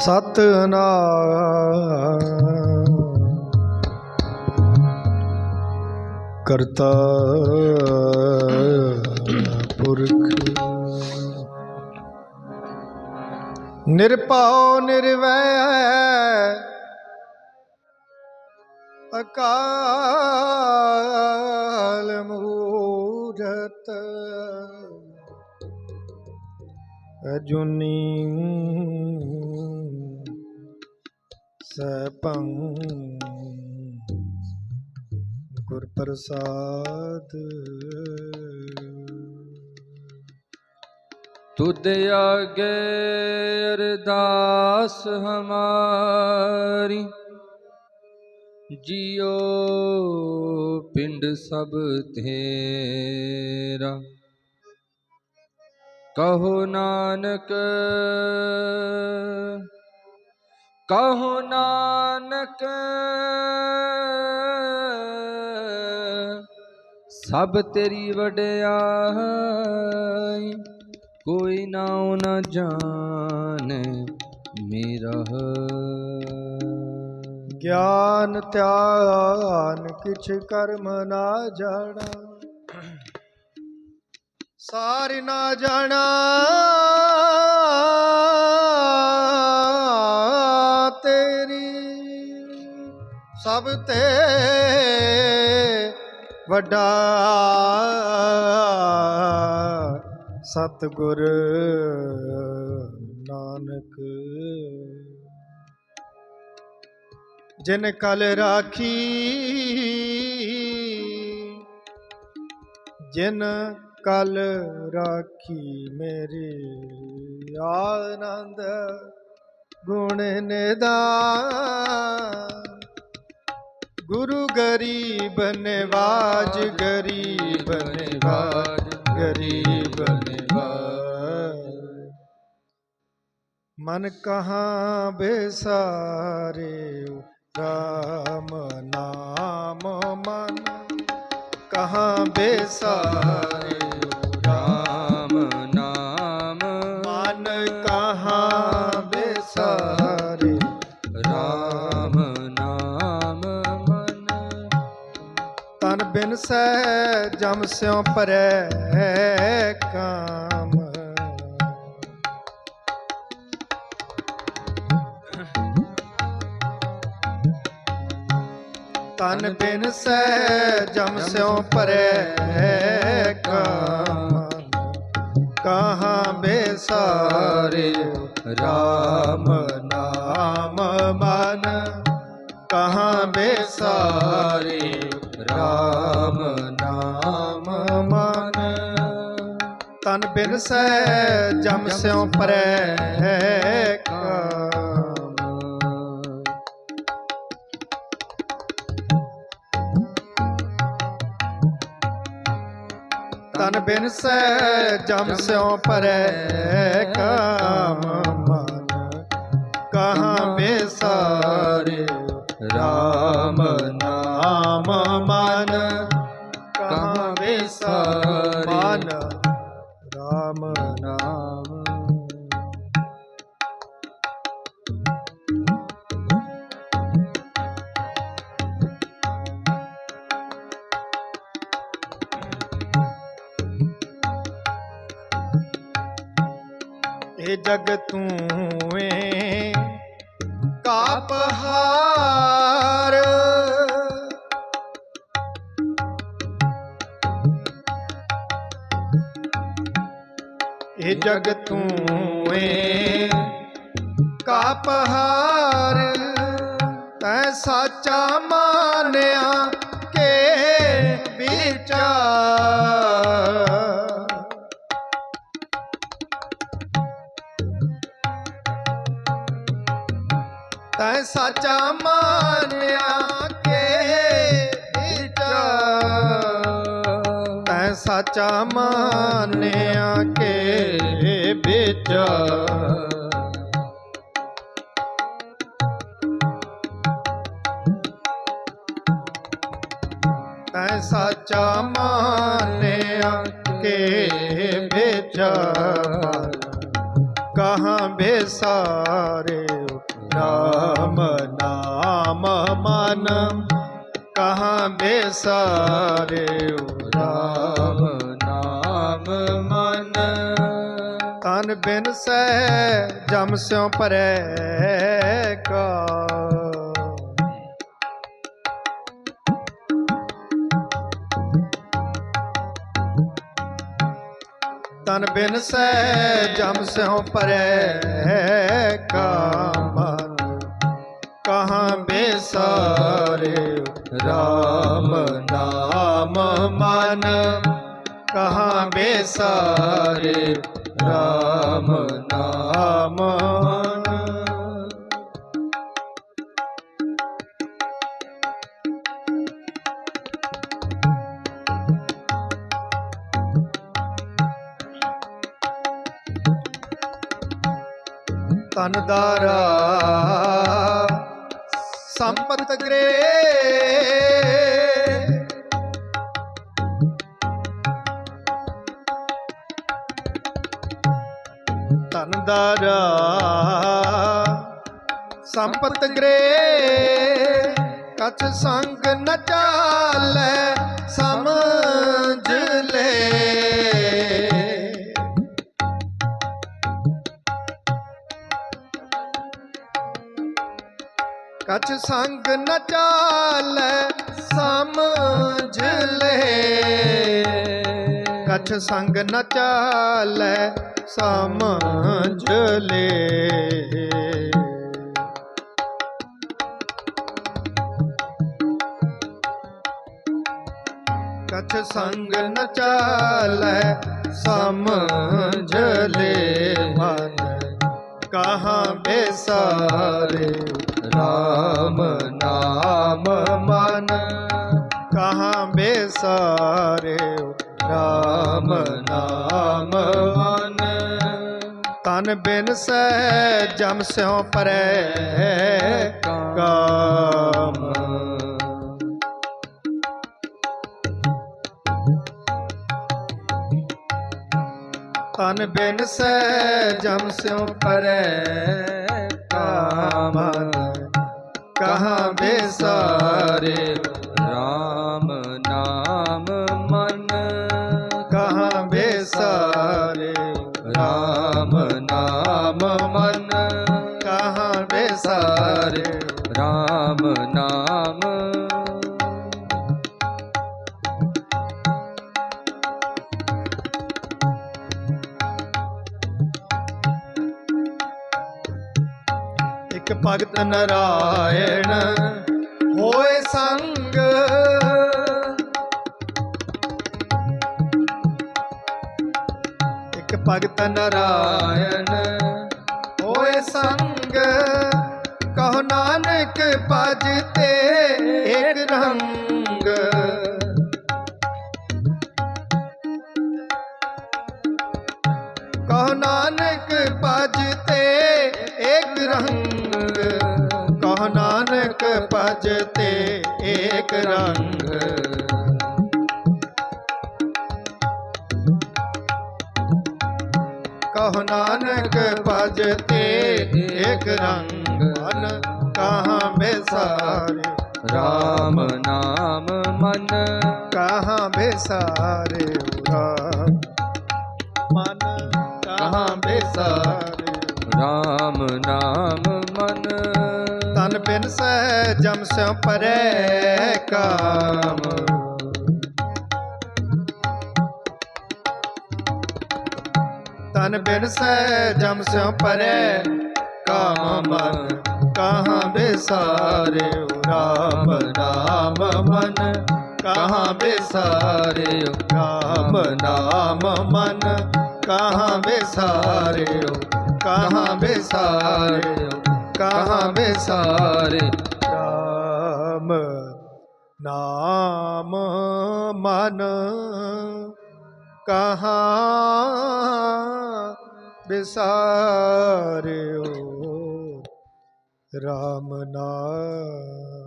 ਸਤਨਾਮ। ਕਰਤਾ ਪੁਰਖ। ਨਿਰਭਉ ਨਿਰਵੈ। ਅਕਾਲ ਮੂਰਤ। ਅਜੁਨੀ। ਸਪੰ ਗੁਰ ਪ੍ਰਸਾਦ। ਤੁਧ ਆਗੇ ਅਰਦਾਸ ਹਮਾਰੀ ਜਿਉ ਪਿੰਡ ਸਭ ਤੇਰਾ। ਕਹੋ ਨਾਨਕ ਕਹੋ ਨਾਨਕ, ਸਭ ਤੇਰੀ ਵਡਿਆਈ, ਕੋਈ ਨਾਉ ਨਾ ਜਾਣੇ ਮੇਰਾ। ਗਿਆਨ ਧਿਆਨ ਕਿਛ ਕਰਮ ਨਾ ਜਾਣਾ, ਸਾਰ ਨਾ ਜਾਣਾ। ਸਭ ਤੇ ਵੱਡਾ ਸਤਿਗੁਰ ਨਾਨਕ। ਜਿਨ ਕਲ ਰਾਖੀ, ਜਿਨ ਕਲ ਰਾਖੀ ਮੇਰੀ, ਆਨੰਦ ਗੁਣ ਨਿਦਾਨ। ਗੁਰੂ ਗਰੀਬ ਨਿਵਾਜ ਗਰੀਬ ਨਿਵਾਜ ਗਰੀਬ ਨਿਵਾਜ। ਮਨ ਕਹਾਂ ਬੇਸਾਰੇ ਰਾਮ ਨਾਮ ਮਨ। ਕਹਾਂ ਬੇਸਾਰੇ ਜਮ ਸਿਉ ਪਰੈ ਕਾਮ। ਤਨ ਬਿਨ ਸਹਿ ਜਮ ਸਿਉ ਪਰੈ ਕਾਮ। ਕਹਾਂ ਬੇਸਾਰੇ ਰਾਮ ਨਾਮ ਮਨ ਕਹਾਂ ਬੇਸਾਰੇ? ਰਾਮ ਨਾਮ ਮਨ। ਤਨ ਬਿਨ ਜਮ ਸਿਉ ਪਰੈ ਕਾਮ। ਤਨ ਬਿਨ ਜਮ ਸਿਉ ਪਰੈ ਕਾਮ। ਮਨ ਕਹਾਂ ਬੇਸਾਰੇ ਮਨ ਰਾਮ ਨਾਮ। ਇਹ ਜਗ ਤੂੰ ਏ ਕਾਪਹਾਰ ਇਹ ਜਗ ਤੂੰ ਏ ਕਾਪਹਾਰ ਤੈ ਸਾਚਾ ਮਾਨਿਆ ਕੇ ਵਿਚਾਰ ਤੈ ਸਾਚਾ ਮਾਨਿਆ ਸਾਚਾ ਮਾਨਿਆ ਕੇ ਵਿਚਾਰ ਤੈ ਸਾਚਾ ਮਾਨਿਆ ਕੇ ਵਿਚਾਰ ਕਹਾਂ ਬੇਸਾਰੇ ਰਾਮ ਨਾਮ ਮਨ ਕਹਾਂ ਬੇਸਾਰੇ ਰਾਮ ਬਿਨ ਸਹਿ ਜਮ ਸਿਉ ਪਰੈ ਕਾ। ਤਨ ਬਿਨ ਸਹਿ ਜਮ ਸਿਉ ਪਰੈ ਕਾ ਮਨ। ਕਹਾਂ ਬੇਸਾਰੇ ਰਾਮ ਨਾਮ ਮਨ। ਕਹਾਂ ਬੇਸਾਰੇ ਤਨ ਦਾਰਾ ਸੰਪਤ ਗਰੇ ਤਨ ਦਾਰਾ ਸੰਪਤ ਗਰੇ ਕਛ ਸੰਗ ਨ ਚਾਲੈ ਕਛ ਸੰਗ ਨ ਚਾਲੈ ਸਮਝ ਲੈ। ਕਛ ਸੰਗ ਨ ਚਾਲੈ ਸਮਝ ਲੈ। ਕਛ ਸੰਗ ਨ ਚਾਲੈ ਸਮਝ ਲੈ। ਮਨ ਕਹਾਂ ਬੇਸਾਰੇ ਰਾਮ ਨਾਮ ਮਨ ਕਹਾਂ ਬੇਸਾਰੇ ਰਾਮ ਨਾਮ ਮਨ ਤਨ ਬਿਨ ਸਹਿ ਜਮ ਸਿਉ ਪਰੈ ਕਾਮ ਤਨ ਬਿਨ ਸਹਿ ਜਮ ਸਿਉ ਪਰੈ ਕਾਮ ਕਹਾਂ ਬੇਸਾਰੇ? ਰਾਮ ਨਾਮ ਮਨ। ਕਹਾਂ ਬੇਸਾਰੇ? ਰਾਮ ਇੱਕ ਭਗਤ ਨਰਾਇਣ ਹੋਏ ਸੰਗ। ਇੱਕ ਭਗਤ ਨਰਾਇਣ ਹੋਏ ਸੰਗ। ਕਹੋ ਨਾਨਕ ਭਜਤੇ ਰੰਗ। ਕਹੋ ਨਾਨਕ ਭਜ ਇੱਕ ਰੰਗ ਕਹੋ ਨਾਨਕ ਭਜ ਤੇ ਇੱਕ ਰੰਗ ਮਨ ਕਹਾਂ ਬੇਸਾਰੇ ਰਾਮ ਨਾਮ ਮਨ। ਕਹਾਂ ਬੇਸਾਰੇ ਰਾਮ ਮਨ ਕਹਾਂ ਬੇਸਾਰੇ ਰਾਮ ਨਾਮ ਬਿਨ ਸਹਿ ਜਮ ਸਿਉ ਪਰੈ ਕਾਮ। ਤਨ ਬਿਨ ਸਹਿ ਜਮ ਸਿਉ ਪਰੈ ਕਾਮ ਮਨ, ਕਹਾਂ ਬੇਸਾਰੇ ਰਾਮ ਨਾਮ ਮਨ, ਕਹਾਂ ਬੇਸਾਰੇ ਰਾਮ ਨਾਮ ਮਨ, ਕਹਾਂ ਬੇਸਾਰੇ ਕਹਾਂ ਬੇਸਾਰੇ ਕਹਾਂ ਬੇਸਾਰੇ ਰਾਮ ਨਾਮ ਮਨ ਕਹਾਂ ਬਿਸਾਰਿਓ। ਰਾਮ ਨਾਮ